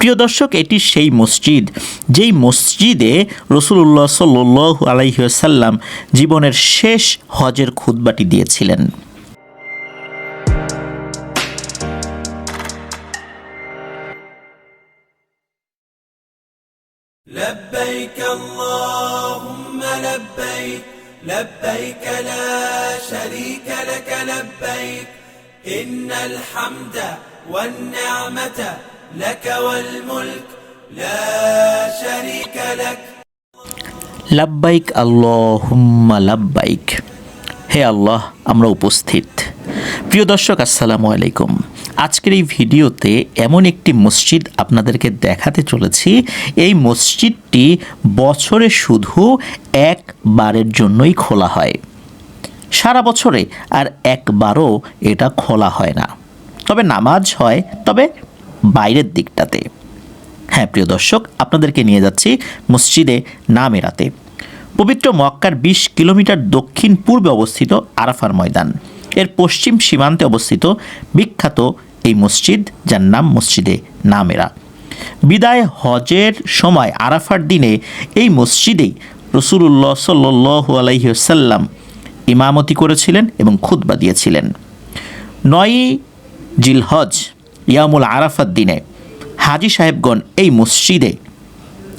প্রিয় দর্শক এটি সেই মসজিদ যেই মসজিদে রসুল্লাহ সাল্লাহ আলাইসাল্লাম জীবনের শেষ হজের খুতবাটি দিয়েছিলেন لبيك اللهم لبيك لبيك لا شريك لك لبيك إن الحمد والنعمة لك والملك لا شريك لك লাব্বাইক আল্লাহুম্মা লাব্বাইক হে আল্লাহ আমরা উপস্থিত প্রিয় দর্শক আসসালামু আলাইকুম আজকের এই ভিডিওতে এমন একটি মসজিদ আপনাদেরকে দেখাতে চলেছি এই মসজিদটি বছরে শুধু একবারের জন্যই খোলা হয় সারা বছরে আর একবারও এটা খোলা হয় না তবে নামাজ হয় তবে বাইরের দিকটাতে। হ্যাঁ প্রিয় দর্শক, আপনাদেরকে নিয়ে যাচ্ছি মসজিদে নামেরাতে পবিত্র মক্কার বিশ কিলোমিটার দক্ষিণ পূর্বে অবস্থিত আরাফার ময়দান। এর পশ্চিম সীমান্তে অবস্থিত বিখ্যাত এই মসজিদ, যার নাম মসজিদে নামেরা বিদায় হজের সময় আরাফার দিনে এই মসজিদেই রসুল্লাহ সাল্লু আলহিসাল্লাম ইমামতি করেছিলেন এবং খুতবা দিয়েছিলেন। নয়ই জিলহজ ইয়ামুল আরাফাত দিনে হাজি সাহেবগণ এই মসজিদে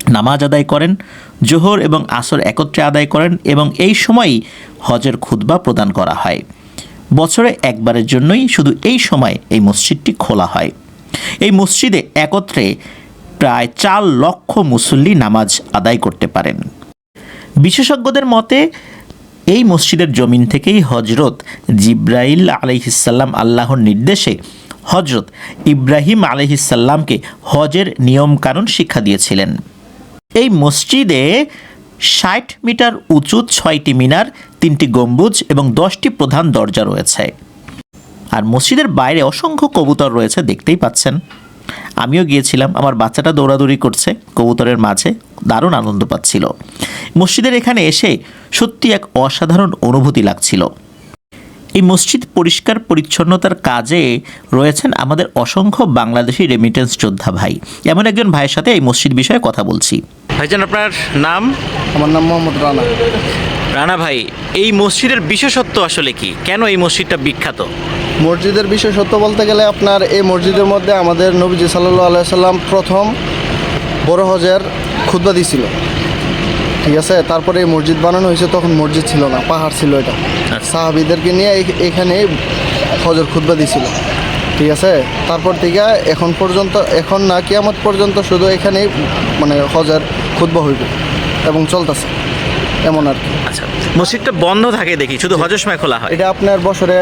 নামাজ আদায় করেন, জোহর এবং আসর একত্রে আদায় করেন এবং এই সময়ই হজের খুতবা প্রদান করা হয়। বছরে একবারের জন্যই শুধু এই সময় এই মসজিদটি খোলা হয়। এই মসজিদে একত্রে প্রায় চার লক্ষ মুসল্লি নামাজ আদায় করতে পারেন। বিশেষজ্ঞদের মতে, এই মসজিদের জমিন থেকেই হজরত জিব্রাইল আলহিসাল্লাম আল্লাহর নির্দেশে হজরত ইব্রাহিম আলহিসাল্লামকে হজের নিয়মকানুন শিক্ষা দিয়েছিলেন। এই মসজিদে ষাট মিটার উঁচু, ছয়টি মিনার, তিনটি গম্বুজ এবং দশটি প্রধান দরজা রয়েছে। আর মসজিদের বাইরে অসংখ্য কবুতর রয়েছে, দেখতেই পাচ্ছেন। আমিও গিয়েছিলাম, আমার বাচ্চাটা দৌড়াদৌড়ি করছে, কবুতরের মাঝে দারুণ আনন্দ পাচ্ছিল। মসজিদের এখানে এসে সত্যি এক অসাধারণ অনুভূতি লাগছিল। এই মসজিদ পরিষ্কার পরিচ্ছন্নতার কাজে রয়েছেন আমাদের অসংখ্য বাংলাদেশি রেমিটেন্স যোদ্ধা ভাই। এমন একজন ভাইয়ের সাথে এই মসজিদ বিষয়ে কথা বলছি। ভাইজান আপনার নাম? আমার নাম মোহাম্মদ রানা। রানা ভাই এই মসজিদের বিশেষত্ব আসলে কি? কেন এই মসজিদটা বিখ্যাত? মসজিদের বিশেষত্ব বলতে গেলে আপনার এই মসজিদের মধ্যে আমাদের নবীজি সাল্লু আলাইসাল্লাম প্রথম বড় হজের খুদ্া দিছিল। ঠিক আছে? তারপরে এই মসজিদ বানানো হয়েছে তখন মসজিদ ছিল না পাহাড় ছিল এটা। সাহাবিদেরকে নিয়ে এখানে হজের খুদ্া দিছিল। ঠিক আছে? তারপর থেকে এখন পর্যন্ত এখন না কিয়ামত পর্যন্ত শুধু এখানেই মানে হজের খুদ্া হইব এবং চলতেছে। এমন আর কি। আচ্ছা মসজিদটা বন্ধ থাকে দেখি শুধু হজের সময় খোলা হয়? এটা আপনার বছরে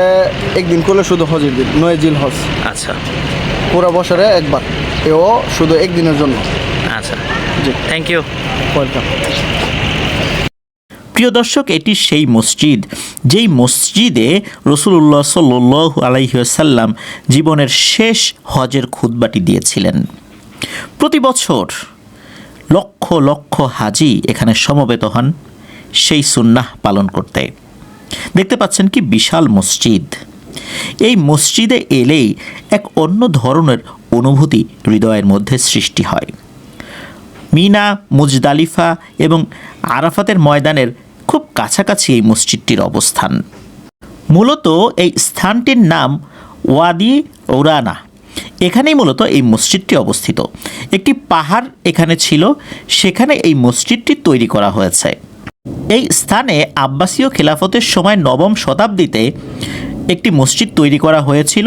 একদিন করলে শুধু হজের দিন নয় জিল হজ। আচ্ছা। পুরো বছরে একবার। এও শুধু একদিনের জন্য। আচ্ছা। জি। থ্যাংক ইউ ওয়েলকাম প্রিয় দর্শক, এটি সেই মসজিদ, যেই মসজিদে রসুল্লাহ সাল্লু আলাইসাল্লাম জীবনের শেষ হজের খুতবাটি দিয়েছিলেন। প্রতি বছর লক্ষ লক্ষ হাজি এখানে সমবেত হন, সেই সুন্নাহ পালন করতে। দেখতে পাচ্ছেন কি বিশাল মসজিদ। এই মসজিদে এলেই এক অন্য ধরনের অনুভূতি হৃদয়ের মধ্যে সৃষ্টি হয়। মিনা, মুজদালিফা এবং আরাফাতের ময়দানের খুব কাছাকাছি এই মসজিদটির অবস্থান। মূলত এই স্থানটির নাম ওয়াদি ওরানা এখানেই মূলত এই মসজিদটি অবস্থিত। একটি পাহাড় এখানে ছিল, সেখানে এই মসজিদটি তৈরি করা হয়েছে। এই স্থানে আব্বাসীয় খেলাফতের সময় নবম শতাব্দীতে একটি মসজিদ তৈরি করা হয়েছিল।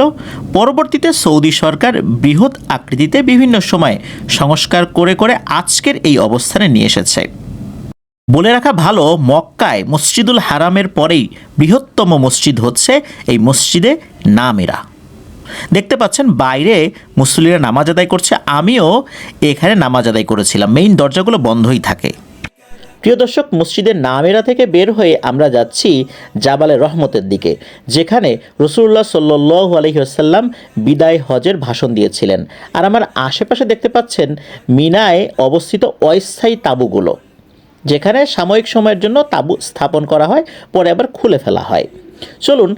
পরবর্তীতে সৌদি সরকার বৃহৎ আকৃতিতে বিভিন্ন সময় সংস্কার করে করে আজকের এই অবস্থানে নিয়ে এসেছে। বলে রাখা ভালো, মক্কায় মসজিদুল হারামের পরেই বৃহত্তম মসজিদ হচ্ছে এই মসজিদে নামেরা। দেখতে পাচ্ছেন, বাইরে মুসলিরা নামাজ আদায় করছে, আমিও এখানে নামাজ আদায় করেছিলাম। মেইন দরজাগুলো বন্ধই থাকে। প্রিয় দর্শক, মসজিদের নামেরা থেকে বের হয়ে আমরা যাচ্ছি জাবালে রহমতের দিকে, যেখানে রসুল্লাহ সাল্লু আলহিহাসাল্লাম বিদায় হজের ভাষণ দিয়েছিলেন। আর আমার আশেপাশে দেখতে পাচ্ছেন, মিনায় অবস্থিত অস্থায়ী তাঁবুগুলো। যেখানে সাময়িক সময়ের জন্য তাঁবু স্থাপন করা হয়, পরে আবার খুলে ফেলা হয়। চলুন,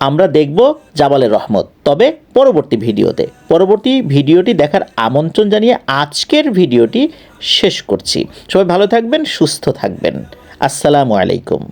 আমরা দেখব জাবালের রহমত। তবে পরবর্তী ভিডিওতে। পরবর্তী ভিডিওটি দেখার আমন্ত্রণ জানিয়ে আজকের ভিডিওটি শেষ করছি। সবাই ভালো থাকবেন, সুস্থ থাকবেন। আসসালামু আলাইকুম।